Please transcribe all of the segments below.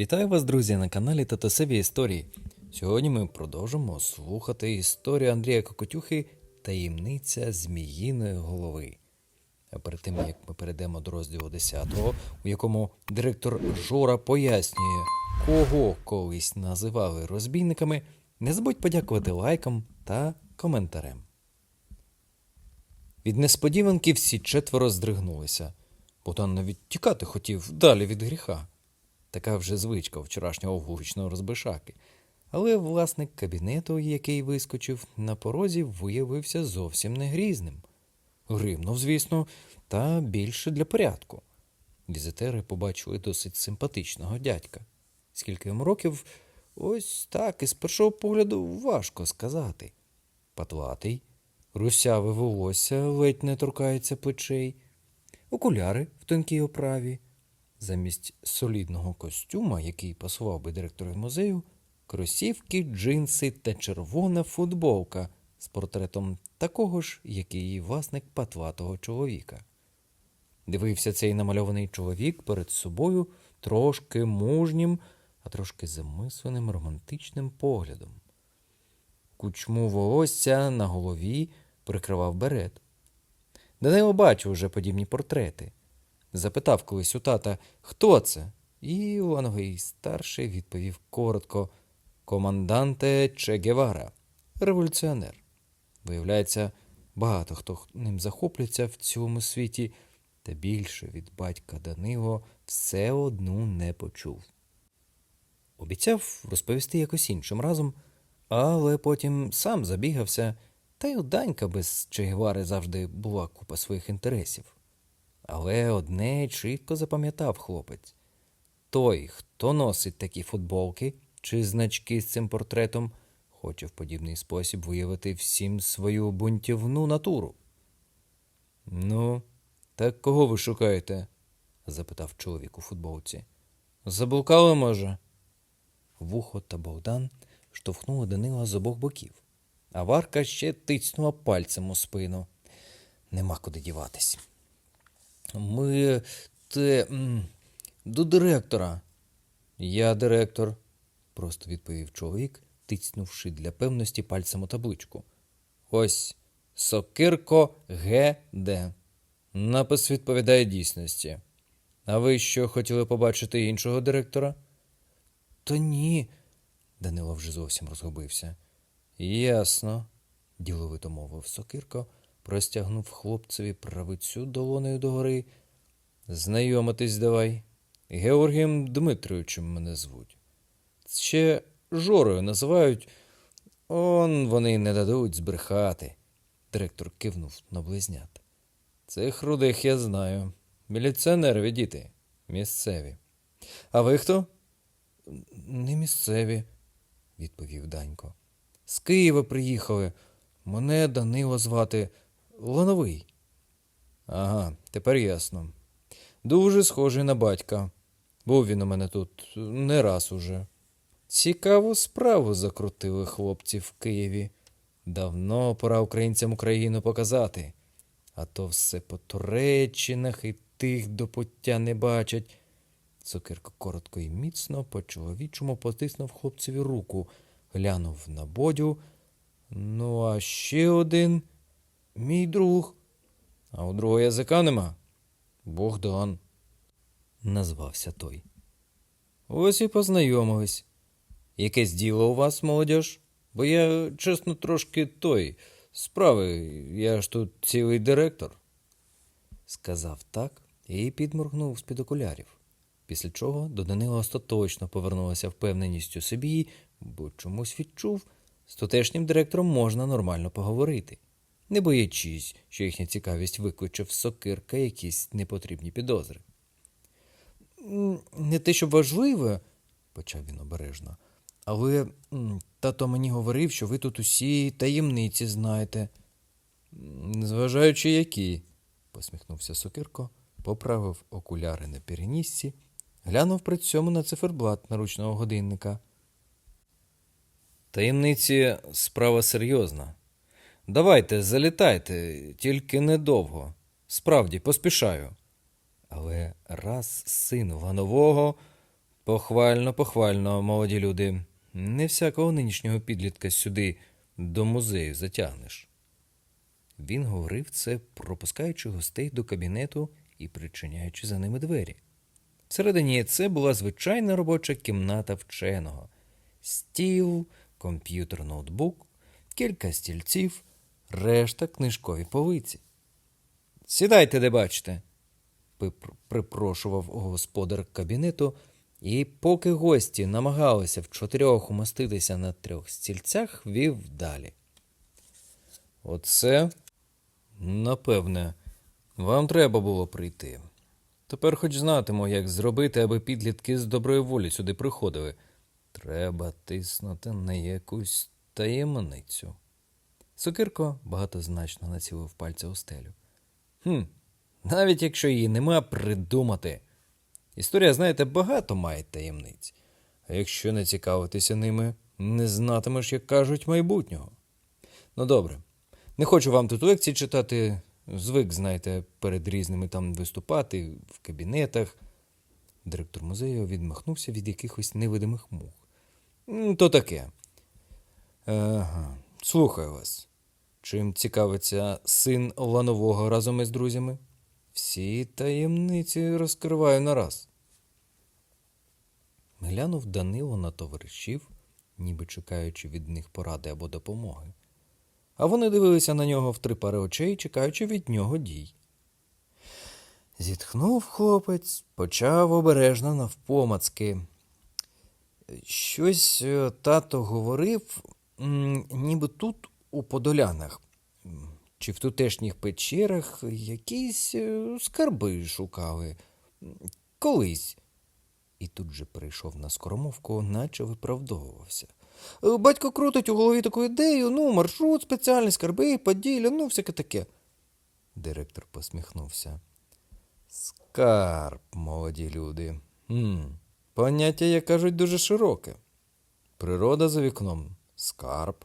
Вітаю вас, друзі, на каналі Татасеві Історії. Сьогодні ми продовжимо слухати історію Андрія Кокотюхи Таємниця Зміїної голови. А перед тим, як ми перейдемо до розділу 10, у якому директор Жора пояснює, кого колись називали розбійниками, не забудь подякувати лайкам та коментарем. Від несподіванки всі четверо здригнулися. Богдан навіть тікати хотів далі від гріха. Така вже звичка вчорашнього вуличного розбишаки. Але власник кабінету, який вискочив на порозі, виявився зовсім не грізним. Гримнув, звісно, та більше для порядку. Візитери побачили досить симпатичного дядька. Скільки йому років, ось так, із першого погляду важко сказати. Патлатий, русяве волосся ледь не торкається плечей, окуляри в тонкій оправі. Замість солідного костюма, який пасував би директору музею, кросівки, джинси та червона футболка з портретом такого ж, як і її власник патлатого чоловіка. Дивився цей намальований чоловік перед собою трошки мужнім, а трошки замисленим романтичним поглядом. Кучму волосся на голові прикривав берет. Данило бачив уже подібні портрети. Запитав колись у тата, хто це? І Івановий старший відповів коротко команданте Че Гевара, революціонер. Виявляється, багато хто ним захоплюється в цьому світі, та більше від батька Данило все одну не почув. Обіцяв розповісти якось іншим разом, але потім сам забігався, та й у Данька без Чегевари завжди була купа своїх інтересів. Але одне чітко запам'ятав хлопець той, хто носить такі футболки чи значки з цим портретом, хоче в подібний спосіб виявити всім свою бунтівну натуру. Ну, так кого ви шукаєте? запитав чоловік у футболці. Заблукали, може? Вухо та Богдан штовхнули Данила з обох боків, а Варка ще тицьнула пальцем у спину. Нема куди діватись. Ми те до директора. Я директор, просто відповів чоловік, тицнувши для певності пальцем у табличку. Ось Сокирко ГД. Напис відповідає дійсності. А ви що хотіли побачити іншого директора? Та ні. Данило вже зовсім розгубився. Ясно, діловито мовив Сокирко простягнув хлопцеві правицю долонею догори. Знайомитись давай. Георгієм Дмитровичем мене звуть. Ще Жорою називають. Он вони не дадуть збрехати. Директор кивнув на близнят. Цих рудих я знаю. Міліціонерові діти. Місцеві. А ви хто? Не місцеві, відповів Данько. З Києва приїхали. Мене Данило звати Лановий. Ага, тепер ясно. Дуже схожий на батька. Був він у мене тут не раз уже. Цікаву справу закрутили хлопці в Києві. Давно пора українцям Україну показати. А то все по Туреччинах і тих до пуття не бачать. Цукерко коротко і міцно по чоловічому потиснув хлопцеві руку, глянув на бодю. Ну, а ще один мій друг. А у другого язика нема. Богдан. Назвався той. Ось і познайомились. Якесь діло у вас, молодіж? Бо я, чесно, трошки той. Справи, я ж тут цілий директор. Сказав так і підморгнув з-під окулярів. Після чого до Данила остаточно повернулася впевненість у собі, бо чомусь відчув, з тутешнім директором можна нормально поговорити, не боячись, що їхня цікавість викличе в сокирка якісь непотрібні підозри. Не те, що важливе, почав він обережно, але тато мені говорив, що ви тут усі таємниці знаєте. «М, Зважаючи які, посміхнувся Сокирко, поправив окуляри на перенісці, глянув при цьому на циферблат наручного годинника. Таємниці справа серйозна. Давайте, залітайте, тільки недовго. Справді, поспішаю. Але раз син Ланового Похвально, похвально, молоді люди. Не всякого нинішнього підлітка сюди до музею затягнеш. Він говорив це, пропускаючи гостей до кабінету і причиняючи за ними двері. Всередині це була звичайна робоча кімната вченого: стіл, комп'ютер, ноутбук, кілька стільців, решта книжкові повиці. Сідайте, де бачите, припрошував господар кабінету, і поки гості намагалися в чотирьох умоститися на трьох стільцях, вів далі. Оце, напевне, вам треба було прийти. Тепер хоч знатиму, як зробити, аби підлітки з доброї волі сюди приходили. Треба тиснути на якусь таємницю. Сокирко багатозначно націлив пальця у стелю. Хм, навіть якщо її нема, придумати. Історія, знаєте, багато має таємниць. А якщо не цікавитися ними, не знатимеш, як кажуть, майбутнього. Ну добре, не хочу вам тут лекції читати. Звик, знаєте, перед різними там виступати в кабінетах. Директор музею відмахнувся від якихось невидимих мух. То таке. Ага, слухаю вас. Чим цікавиться син ланового разом із друзями? Всі таємниці розкриваю нараз. Глянув Данило на товаришів, ніби чекаючи від них поради або допомоги. А вони дивилися на нього в три пари очей, чекаючи від нього дій. Зітхнув хлопець, почав обережно навпомацки. Щось е, тато говорив, ніби тут, у Подолянах, чи в тутешніх печерах якісь е, скарби шукали. Колись. І тут же перейшов на скоромовку, наче виправдовувався. «Е, Батько крутить у голові таку ідею, ну, маршрут, спеціальні скарби, поділля, ну, всяке таке. Директор посміхнувся. Скарб, молоді люди. Хм, поняття, як кажуть, дуже широке. Природа за вікном скарб.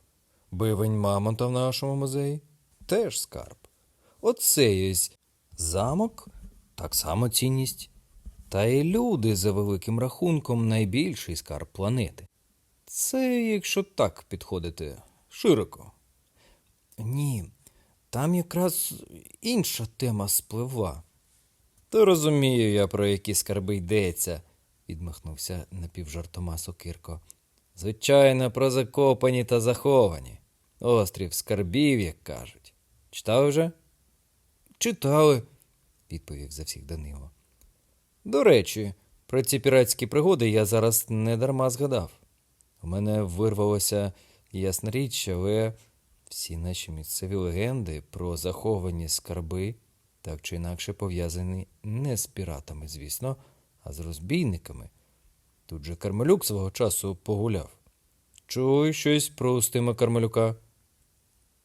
Бивень мамонта в нашому музеї теж скарб. Оце ось замок так само цінність. Та й люди за великим рахунком найбільший скарб планети. Це якщо так підходити широко. Ні, там якраз інша тема спливла. То розумію я, про які скарби йдеться, відмахнувся напівжартома Сокирко. Звичайно, про закопані та заховані. Острів скарбів, як кажуть. Читав вже? Читали, відповів за всіх Данило. До речі, про ці піратські пригоди я зараз не дарма згадав. У мене вирвалося ясна річ, але всі наші місцеві легенди про заховані скарби так чи інакше пов'язані не з піратами, звісно, а з розбійниками. Тут же Кармелюк свого часу погуляв. Чули щось про Устима Кармелюка?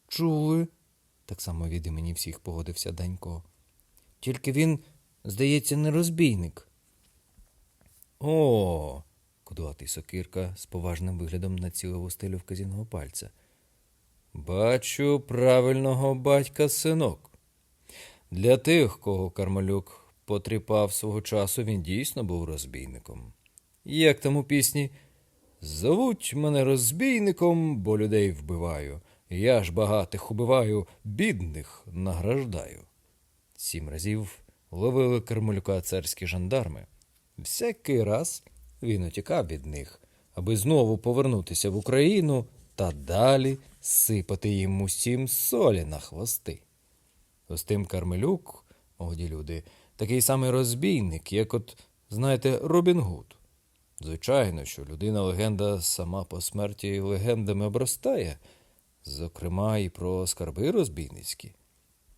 Чули, так само від імені всіх погодився Данько. Тільки він, здається, не розбійник. О, кудуватий сокирка з поважним виглядом націлив у стелю вказівного пальця. Бачу правильного батька синок. Для тих, кого Кармалюк потріпав свого часу, він дійсно був розбійником. Як там у пісні? Зовуть мене розбійником, бо людей вбиваю. Я ж багатих убиваю, бідних награждаю. Сім разів ловили Кармалюка царські жандарми. Всякий раз він утікав від них, аби знову повернутися в Україну та далі сипати їм усім солі на хвости. Устим Кармелюк, молоді люди, такий самий розбійник, як от, знаєте, Робін Гуд. Звичайно, що людина легенда сама по смерті легендами обростає, зокрема і про скарби розбійницькі.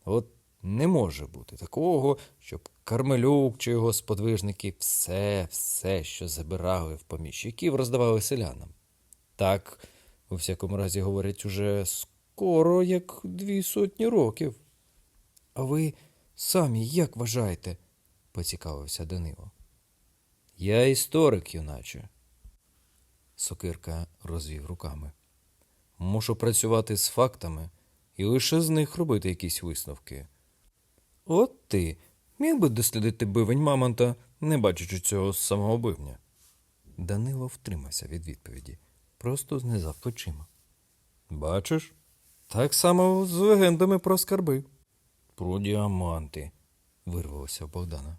От не може бути такого, щоб Кармелюк чи його сподвижники все, все, що забирали в поміщиків, роздавали селянам. Так, у всякому разі, говорять уже скоро, як дві сотні років. А ви самі як вважаєте? поцікавився Данило. Я історик, юначе. Сокирка розвів руками. Мушу працювати з фактами і лише з них робити якісь висновки. От ти міг би дослідити бивень мамонта, не бачачи цього самого бивня. Данило втримався від відповіді, просто знизав плечима. Бачиш, так само з легендами про скарби. Про діаманти, вирвалося в Богдана.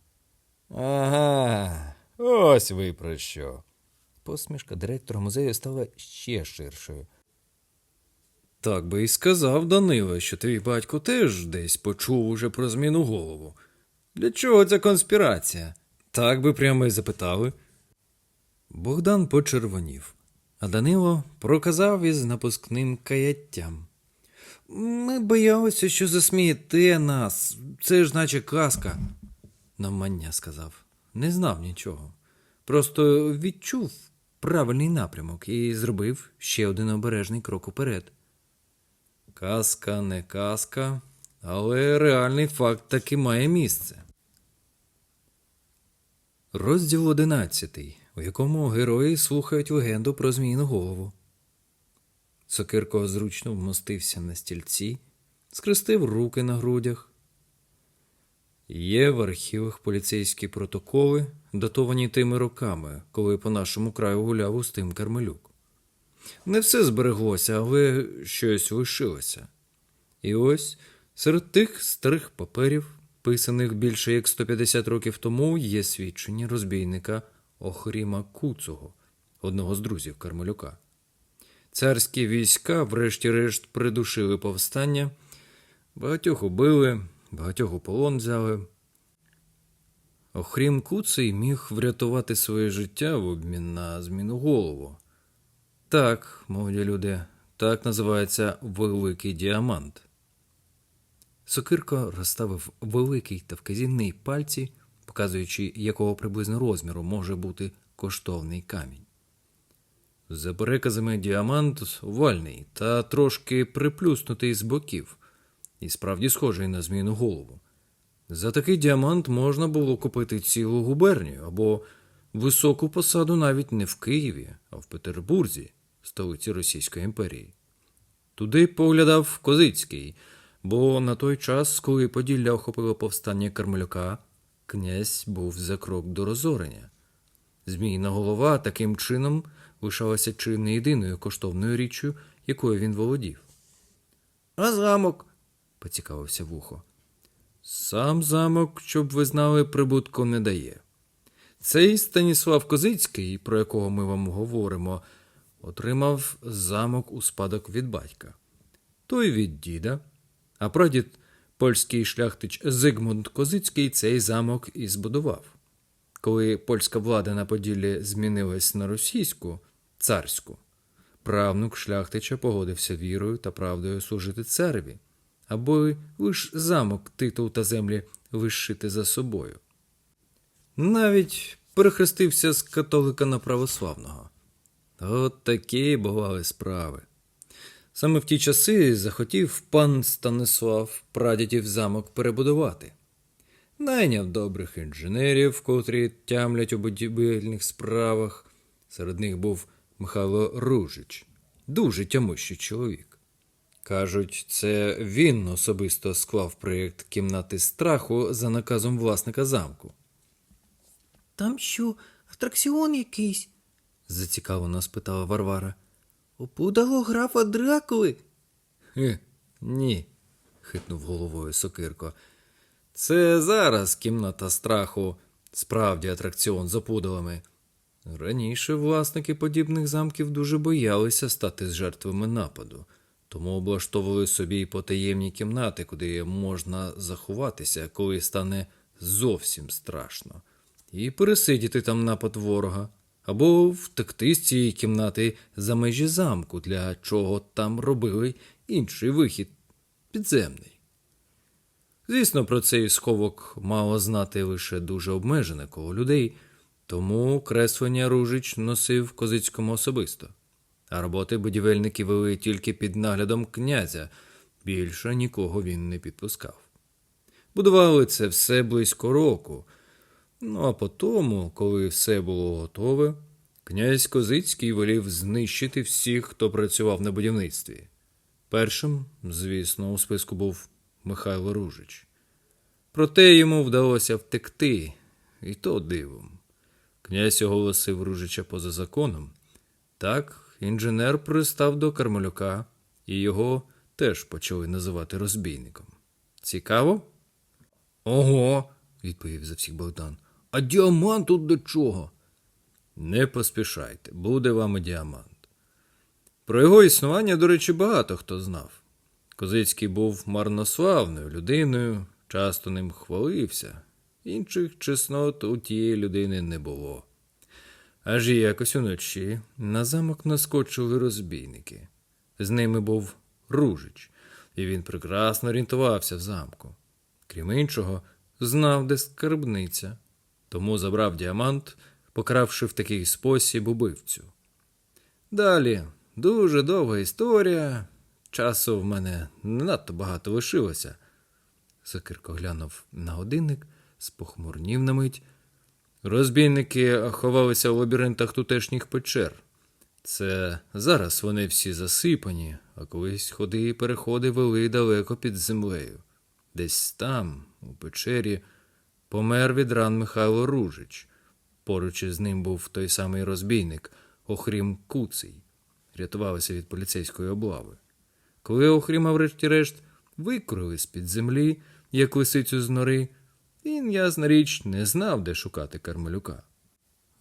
Ага, ось ви про що. Посмішка директора музею стала ще ширшою. Так би і сказав Данило, що твій батько теж десь почув уже про зміну голову. Для чого ця конспірація? Так би прямо і запитали. Богдан почервонів, а Данило проказав із напускним каяттям. Ми боялися, що засмієте нас. Це ж наче казка. Навмання сказав. Не знав нічого. Просто відчув правильний напрямок і зробив ще один обережний крок уперед. Казка не казка, але реальний факт таки має місце. Розділ одинадцятий, у якому герої слухають легенду про зміїну голову. Сокирко зручно вмостився на стільці, скрестив руки на грудях. Є в архівах поліцейські протоколи, датовані тими роками, коли по нашому краю гуляв Устим Кармелюк. Не все збереглося, але щось лишилося. І ось серед тих старих паперів, писаних більше як 150 років тому, є свідчення розбійника Охріма Куцого, одного з друзів Кармелюка. Царські війська, врешті-решт, придушили повстання, багатьох убили, багатьох у полон взяли. Охрім Куций міг врятувати своє життя в обмін на зміну голову. Так, молоді люди, так називається великий діамант. Сокирко розставив великий та вказівний пальці, показуючи, якого приблизно розміру може бути коштовний камінь. За переказами діамант овальний та трошки приплюснутий з боків, і справді схожий на зміну голову. За такий діамант можна було купити цілу губернію або високу посаду навіть не в Києві, а в Петербурзі, столиці Російської імперії. Туди поглядав Козицький, бо на той час, коли Поділля охопило повстання Кармелюка, князь був за крок до розорення. Змійна голова таким чином лишалася чи не єдиною коштовною річчю, якою він володів. А замок? поцікавився вухо. Сам замок, щоб ви знали, прибутку не дає. Цей Станіслав Козицький, про якого ми вам говоримо, отримав замок у спадок від батька. Той від діда, а прадід польський шляхтич Зигмунд Козицький цей замок і збудував. Коли польська влада на Поділлі змінилась на російську, царську, правнук шляхтича погодився вірою та правдою служити цареві, аби лиш замок, титул та землі лишити за собою. Навіть перехрестився з католика на православного. От такі бували справи. Саме в ті часи захотів пан Станислав прадідів замок перебудувати. Найняв добрих інженерів, котрі тямлять у будівельних справах. Серед них був Михайло Ружич, дуже тямущий чоловік. Кажуть, це він особисто склав проєкт кімнати страху за наказом власника замку. Там що, атракціон якийсь? Зацікавлено спитала Варвара. У пудало графа Дракули? Хе, ні, хитнув головою Сокирко. Це зараз кімната страху, справді атракціон з опудалами. Раніше власники подібних замків дуже боялися стати жертвами нападу, тому облаштовували собі потаємні кімнати, куди можна заховатися, коли стане зовсім страшно, і пересидіти там напад ворога, або втекти з цієї кімнати за межі замку, для чого там робили інший вихід підземний. Звісно, про цей сховок мало знати лише дуже обмежене коло людей, тому креслення Ружич носив Козицькому особисто, а роботи будівельники вели тільки під наглядом князя, більше нікого він не підпускав. Будували це все близько року. Ну а потому, коли все було готове, князь Козицький волів знищити всіх, хто працював на будівництві. Першим, звісно, у списку був Михайло Ружич. Проте йому вдалося втекти, і то дивом. князь оголосив Ружича поза законом. Так, інженер пристав до Кармелюка, і його теж почали називати розбійником. Цікаво? Ого, відповів за всіх Богдан. А діамант тут до чого? Не поспішайте, буде вам і діамант. Про його існування, до речі, багато хто знав. Козицький був марнославною людиною, часто ним хвалився. Інших чеснот у тієї людини не було. Аж якось уночі на замок наскочили розбійники. З ними був Ружич, і він прекрасно орієнтувався в замку. Крім іншого, знав, де скарбниця, тому забрав діамант, покаравши в такий спосіб убивцю. Далі дуже довга історія. Часу в мене не надто багато лишилося. Сокирко глянув на годинник, спохмурнів на мить. Розбійники ховалися в лабіринтах тутешніх печер. Це зараз вони всі засипані, а колись ходи і переходи вели далеко під землею. Десь там, у печері, помер від ран Михайло Ружич. Поруч із ним був той самий розбійник Охрім Куций. Рятувалися від поліцейської облави. Коли Охріма, врешті-решт, викрили з-під землі, як лисицю з нори, він, ясна річ, не знав, де шукати Кармелюка.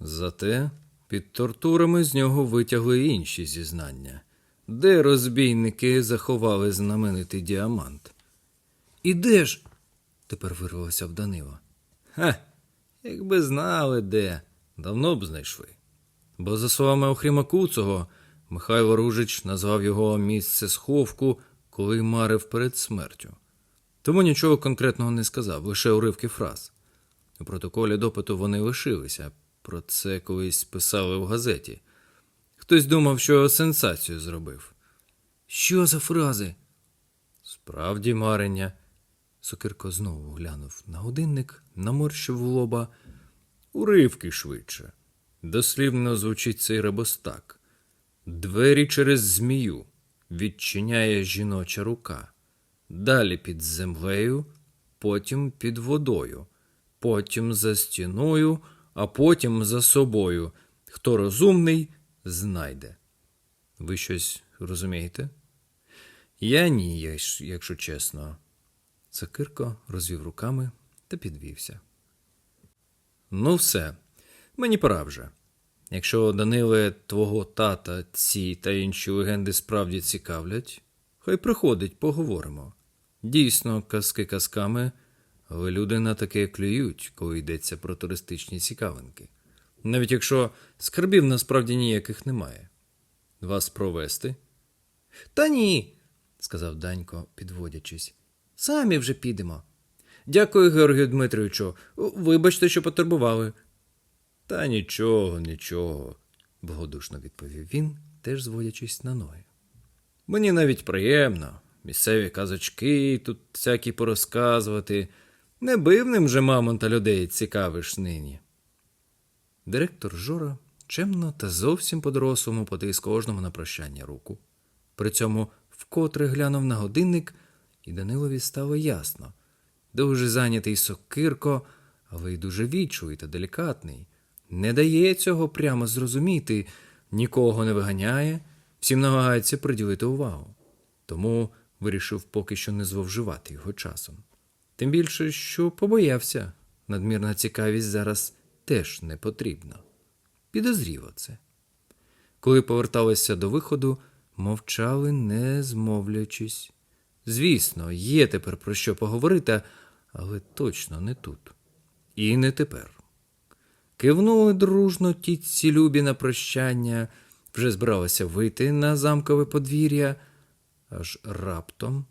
Зате під тортурами з нього витягли інші зізнання, де розбійники заховали знаменитий діамант. І де ж? тепер вирвалося в Данила. Ха, якби знали де, давно б знайшли. Бо, за словами Охріма Куцого, Михайло Ружич назвав його місце сховку, коли марив перед смертю. Тому нічого конкретного не сказав, лише уривки фраз. У протоколі допиту вони лишилися. Про це колись писали в газеті. Хтось думав, що сенсацію зробив. Що за фрази? Справді, марення. Сокирко знову глянув на годинник, наморщив лоба. Уривки швидше. Дослівно звучить цей ребостак. Двері через змію відчиняє жіноча рука. Далі під землею, потім під водою, потім за стіною, а потім за собою. Хто розумний, знайде. Ви щось розумієте? Я ні, якщо чесно. Цакирко розвів руками та підвівся. Ну, все, мені пора вже. Якщо Даниле твого тата ці та інші легенди справді цікавлять, хай приходить, поговоримо. Дійсно, казки казками, але люди на таке клюють, коли йдеться про туристичні цікавинки. Навіть якщо скарбів насправді ніяких немає. Вас провести? Та ні, сказав Данько, підводячись. Самі вже підемо. Дякую, Георгію Дмитровичу. Вибачте, що потурбували. Та нічого, нічого, благодушно відповів він, теж зводячись на ноги. Мені навіть приємно. Місцеві казочки тут всякі порозказувати. Не бивним же мамонта людей цікавиш нині. Директор Жора чемно та зовсім по-дорослому потис кожному на прощання руку. При цьому вкотре глянув на годинник, і Данилові стало ясно. Дуже зайнятий сокирко, але й дуже вічливий та делікатний. Не дає цього прямо зрозуміти, нікого не виганяє, всім намагається приділити увагу. Тому вирішив поки що не зловживати його часом. Тим більше, що побоявся, надмірна цікавість зараз теж не потрібна. Підозріло це. Коли поверталися до виходу, мовчали, не змовлячись. Звісно, є тепер про що поговорити, але точно не тут. І не тепер. Кивнули дружно тітці Любі на прощання, вже збиралися вийти на замкове подвір'я, аж раптом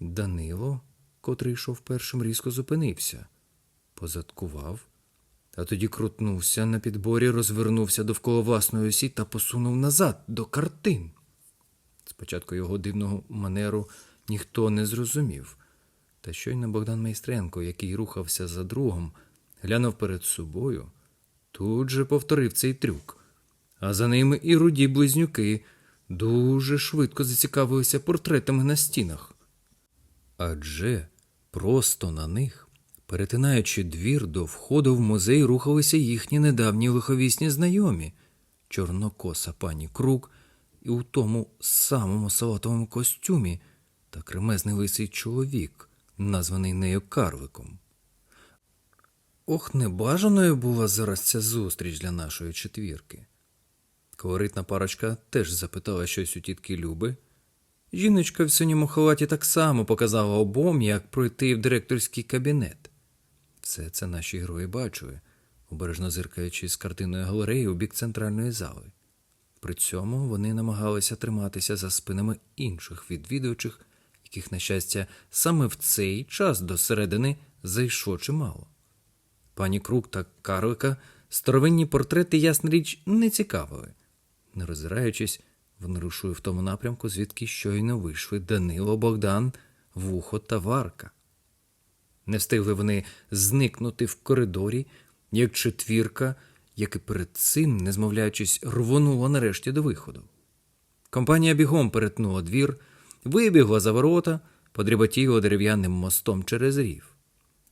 Данило, котрий йшов першим, різко зупинився, позадкував, а тоді крутнувся на підборі, розвернувся довкола власної осі та посунув назад до картин. Спочатку його дивного манеру ніхто не зрозумів. Та щойно Богдан Майстренко, який рухався за другом, глянув перед собою, тут же повторив цей трюк. А за ними і руді близнюки дуже швидко зацікавилися портретами на стінах. Адже просто на них Перетинаючи двір до входу в музей, рухалися їхні недавні лиховісні знайомі чорнокоса пані Крук і у тому самому салатовому костюмі та кремезний лисий чоловік, названий нею Карликом. Ох, небажаною була зараз ця зустріч для нашої четвірки. Колоритна парочка теж запитала щось у тітки Люби. Жіночка в синьому халаті так само показала обом, як пройти в директорський кабінет. Все це наші герої бачили, обережно зиркаючи з картинної галереї у бік центральної зали. При цьому вони намагалися триматися за спинами інших відвідувачів, яких, на щастя, саме в цей час до середини зайшло чимало. Пані Крук та Карлика старовинні портрети, ясна річ, не цікавили. Не роззираючись, вони рушили в тому напрямку, звідки щойно вийшли Данило, Богдан, Вухо та Варка. Не встигли вони зникнути в коридорі, як четвірка, як і перед цим, не змовляючись, рвонула нарешті до виходу. Компанія бігом перетнула двір, вибігла за ворота, подріботіла дерев'яним мостом через рів.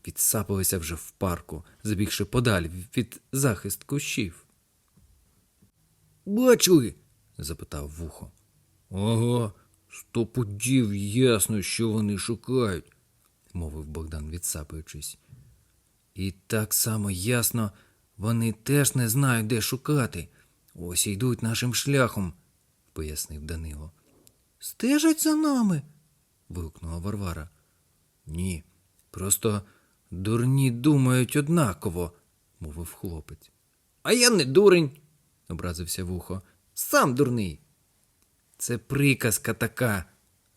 Відсапалися вже в парку, забігши подаль від захист кущів. Бачили? запитав вухо. Ага, сто пудів ясно, що вони шукають, мовив Богдан, відсапуючись. І так само ясно, вони теж не знають, де шукати. Ось йдуть нашим шляхом, пояснив Данило. Стежать за нами. вигукнула Варвара. Ні, просто дурні думають однаково, мовив хлопець. А я не дурень, образився вухо. Сам дурний. Це приказка така,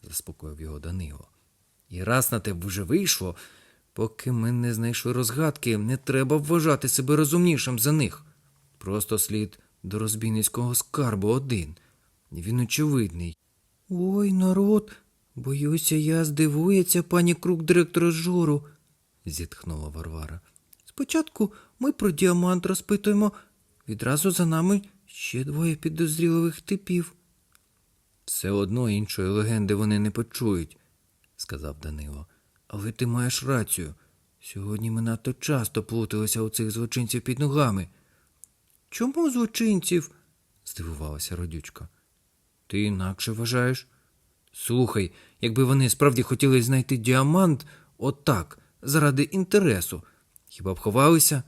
заспокоїв його Данило. І раз на те вже вийшло, поки ми не знайшли розгадки, не треба вважати себе розумнішим за них. Просто слід до розбійницького скарбу один. Він очевидний. Ой, народ, боюся, я здивується пані Крук директора Жору. зітхнула Варвара. Спочатку ми про діамант розпитуємо, відразу за нами ще двоє підозріливих типів. Все одно іншої легенди вони не почують, сказав Данило. Але ти маєш рацію. Сьогодні ми надто часто плуталися у цих злочинців під ногами. Чому злочинців? здивувалася родючка. Ти інакше вважаєш? Слухай, якби вони справді хотіли знайти діамант отак, заради інтересу, хіба б ховалися?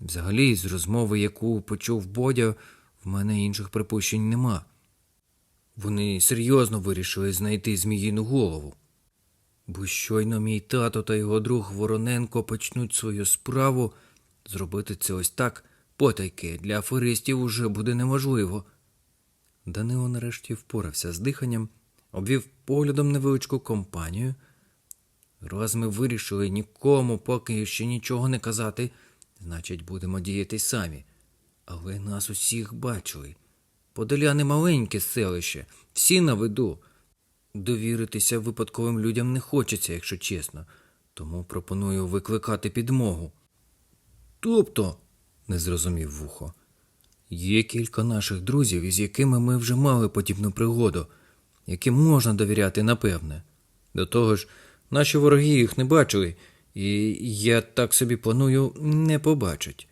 Взагалі, з розмови, яку почув Бодя, в мене інших припущень нема. Вони серйозно вирішили знайти зміїну голову. Бо щойно мій тато та його друг Вороненко почнуть свою справу, зробити це ось так, потайки, для аферистів уже буде неможливо. Данило нарешті впорався з диханням, обвів поглядом невеличку компанію. Раз ми вирішили нікому поки ще нічого не казати, значить, будемо діяти самі. Але нас усіх бачили. Подоляне маленьке селище, всі на виду. Довіритися випадковим людям не хочеться, якщо чесно, тому пропоную викликати підмогу. Тобто, не зрозумів вухо, є кілька наших друзів, із якими ми вже мали подібну пригоду, яким можна довіряти напевне. До того ж, наші вороги їх не бачили, і я так собі планую не побачать.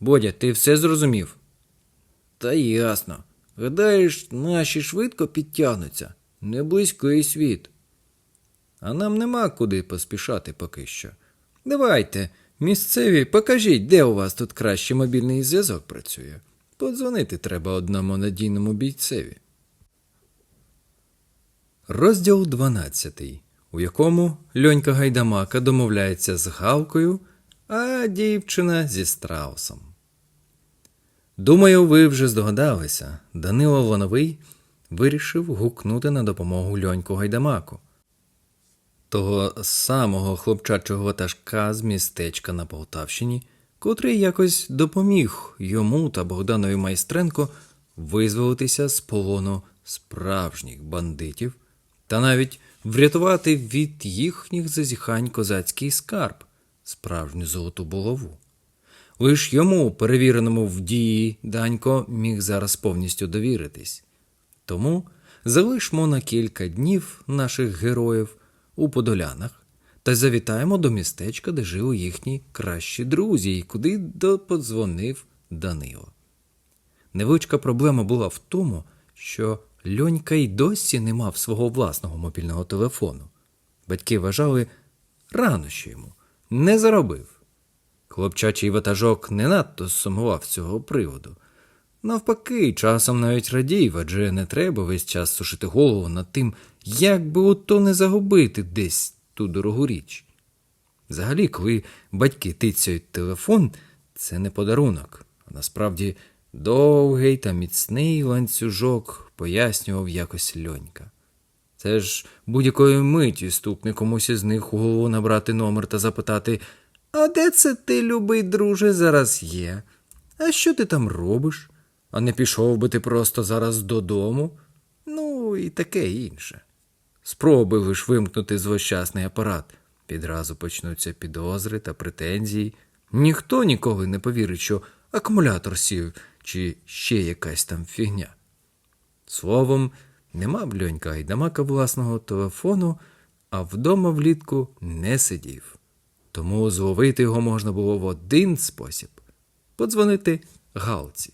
Бодя, ти все зрозумів? Та ясно. Гадаєш, наші швидко підтягнуться. Не близький світ. А нам нема куди поспішати поки що. Давайте, місцеві, покажіть, де у вас тут краще мобільний зв'язок працює. Подзвонити треба одному надійному бійцеві. Розділ 12, у якому Льонька Гайдамака домовляється з Галкою, а дівчина зі страусом. Думаю, ви вже здогадалися, Данило Лоновий вирішив гукнути на допомогу Льоньку Гайдамаку. Того самого хлопчачого ватажка з містечка на Полтавщині, котрий якось допоміг йому та Богданові Майстренко визволитися з полону справжніх бандитів та навіть врятувати від їхніх зазіхань козацький скарб, справжню золоту булаву. Лиш йому, перевіреному в дії, Данько міг зараз повністю довіритись. Тому залишмо на кілька днів наших героїв у Подолянах та завітаємо до містечка, де жили їхні кращі друзі, і куди подзвонив Данило. Невеличка проблема була в тому, що Льонька й досі не мав свого власного мобільного телефону. Батьки вважали рано ще йому, не заробив. Хлопчачий ватажок не надто сумував цього приводу. Навпаки, часом навіть радів, адже не треба весь час сушити голову над тим, як би ото не загубити десь ту дорогу річ. Взагалі, коли батьки тицяють телефон, це не подарунок, а насправді довгий та міцний ланцюжок пояснював якось льонька. Це ж будь-якої миті стукне комусь із них у голову набрати номер та запитати А де це ти, любий друже, зараз є? А що ти там робиш? А не пішов би ти просто зараз додому? Ну і таке інше. Спробуй лиш вимкнути злощасний апарат. Відразу почнуться підозри та претензії. Ніхто ніколи не повірить, що акумулятор сів чи ще якась там фігня. Словом, нема б льонька Гайдамака власного телефону, а вдома влітку не сидів. Тому зловити його можна було в один спосіб подзвонити Галці.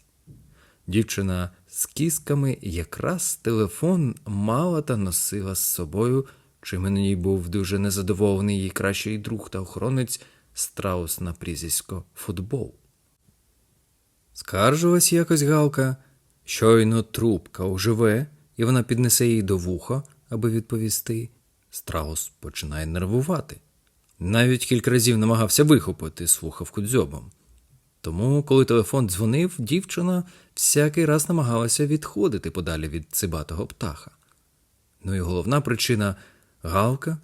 Дівчина з кісками якраз телефон мала та носила з собою, чим ній був дуже незадоволений її кращий друг та охоронець страус на прізвисько футбол. Скаржилась якось Галка, щойно трубка оживе, і вона піднесе її до вуха, аби відповісти. Страус починає нервувати. Навіть кілька разів намагався вихопити слухавку дзьобом. Тому, коли телефон дзвонив, дівчина всякий раз намагалася відходити подалі від цибатого птаха. Ну і головна причина Галка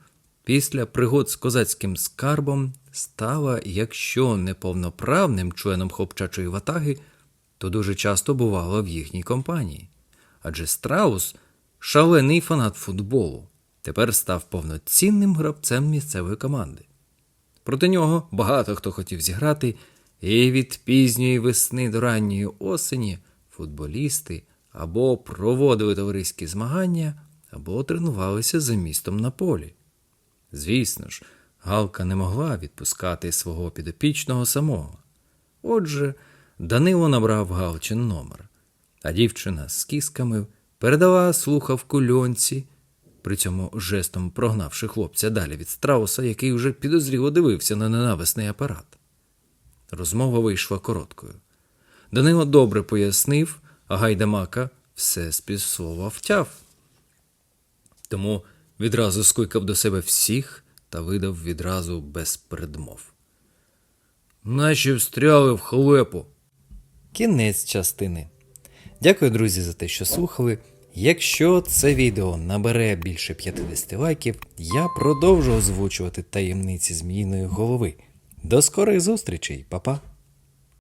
після пригод з козацьким скарбом стала, якщо не повноправним членом хлопчачої ватаги, то дуже часто бувала в їхній компанії. Адже Страус, шалений фанат футболу, тепер став повноцінним гравцем місцевої команди. Проти нього багато хто хотів зіграти, і від пізньої весни до ранньої осені футболісти або проводили товариські змагання, або тренувалися за містом на полі. Звісно ж, Галка не могла відпускати свого підопічного самого. Отже, Данило набрав Галчин номер, а дівчина з кісками передала слухавку льонці, при цьому жестом прогнавши хлопця далі від страуса, який уже підозріло дивився на ненависний апарат. Розмова вийшла короткою. Данило добре пояснив, а Гайдамака все з півслова втяв. Тому відразу скликав до себе всіх та видав відразу без передмов. Наші встряли в халепу. Кінець частини. Дякую, друзі, за те, що слухали. Якщо це відео набере більше 50 лайків, я продовжу озвучувати таємниці зміїної голови. До скорих зустрічей, па-па!